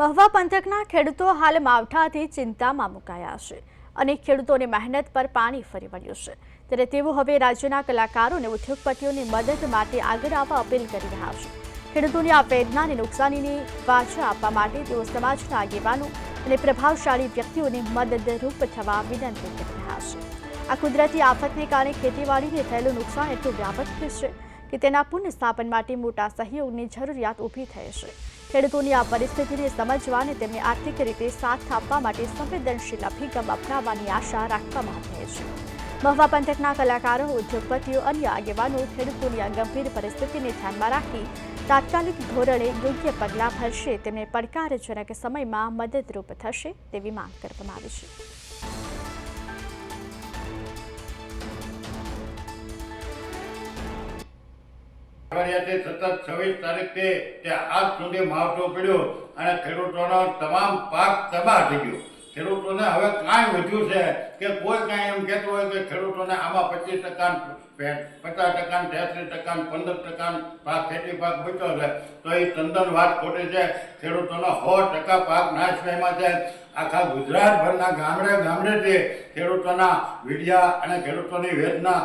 મહુવા પંથકના ખેડૂતો હાલ માવઠાથી ચિંતામાં મુકાયા છે અને ખેડૂતોની મહેનત પર પાણી ફરી વળ્યું છે. ત્યારે તેઓ હવે રાજ્યના કલાકારો અને ઉદ્યોગપતિઓની મદદ માટે આગળ આવવા અપીલ કરી રહ્યા છે. ખેડૂતોની આ વેદનાની નુકસાનીની વાચા આપવા માટે તેઓ સમાજના આગેવાનો અને પ્રભાવશાળી વ્યક્તિઓને મદદરૂપ થવા વિનંતી કરી રહ્યા છે. આ કુદરતી આફતને કારણે ખેતીવાડીને થયેલું નુકસાન એટલું વ્યાપક છે કે તેના પુનઃસ્થાપન માટે મોટા સહયોગની જરૂરિયાત ઊભી થઈ છે. ખેડૂતોની આ પરિસ્થિતિને સમજવા અને તેમને આર્થિક રીતે સાથ આપવા માટે સંવેદનશીલ અભિગમ અપનાવવાની આશા રાખવામાં આવી છે. મહુવા પંથકના કલાકારો, ઉદ્યોગપતિઓ, અન્ય આગેવાનો ખેડૂતોની આ ગંભીર પરિસ્થિતિને ધ્યાનમાં રાખી તાત્કાલિક ધોરણે યોગ્ય પગલાં ભરશે તેમને પડકારજનક સમયમાં મદદરૂપ થશે તેવી માંગ કરવામાં આવી છે. ફરિયાદી સતત છવ્વીસ તારીખથી તે આજ સુધી માવઠો પડ્યો અને ખેડૂતોનો તમામ પાક તબાહ થઈ ગયો. ખેડૂતોને હવે કાંઈ વધ્યું છે કે કોઈ કાંઈ એમ કહેતું હોય કે ખેડૂતોને આમાં પચીસ ટકા પચાસ ટકા તેત્રીસ ટકા પંદર ટકા પાક, ખેતી પાક બચ્યો છે. તો એ તંદન વાત ખોટી છે. ખેડૂતોનો સો ટકા પાક નાશ પામ્યા છે. આખા ગુજરાતભરના ગામડે ગામડેથી ખેડૂતોના વિડિયા અને ખેડૂતોની વેદના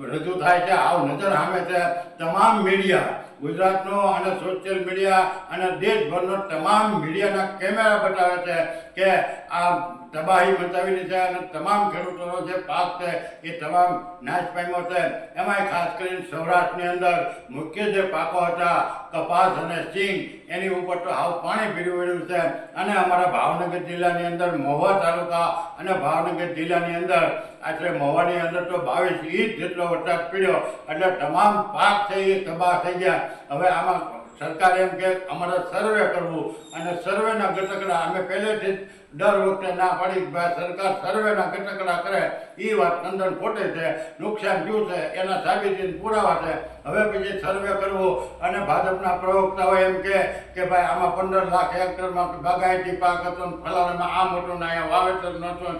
રજૂ થાય છે આવ નજર સામે છે. તમામ મીડિયા ગુજરાતનો અને સોશિયલ મીડિયા અને દેશભરનો તમામ મીડિયાના કેમેરા બતાવે છે કે આ તબાહી મચાવી છે અને તમામ ખેડૂતોનો જે પાક છે એ તમામ નાશ પામ્યો છે. એમાંય ખાસ કરીને સૌરાષ્ટ્રની અંદર મુખ્ય જે પાકો હતા, કપાસ અને સિંગ, એની ઉપર તો હાવ પાણી ફીરી વળ્યું છે. અને અમારા ભાવનગર જિલ્લાની અંદર મહુવા તાલુકા અને ભાવનગર જિલ્લાની અંદર આશરે મહુવાની અંદર તો બાવીસ ઇંચ જેટલો વરસાદ પડ્યો. એટલે તમામ પાક છે એ તબાહ થઈ ગયા. હવે આમાં સરકાર એમ કે અમારે સર્વે કરવું અને સર્વેના ઘટકડા અમે પહેલેથી જ દર વખતે ના પાડી ભાઈ સરકાર સર્વેના ઘટકડા કરે એ વાત ચંદન ખોટે છે, નુકસાન થયું છે, એના સાબિતી પુરાવા છે. હવે પછી સર્વે કરવો અને ભાજપના પ્રવક્તાઓ એમ કે ભાઈ આમાં પંદર લાખ હેક્ટરમાં બાગાયતી પાક હતો ફલાવામાં આમ હતું ના અહીંયા વાવેતર નહોતું.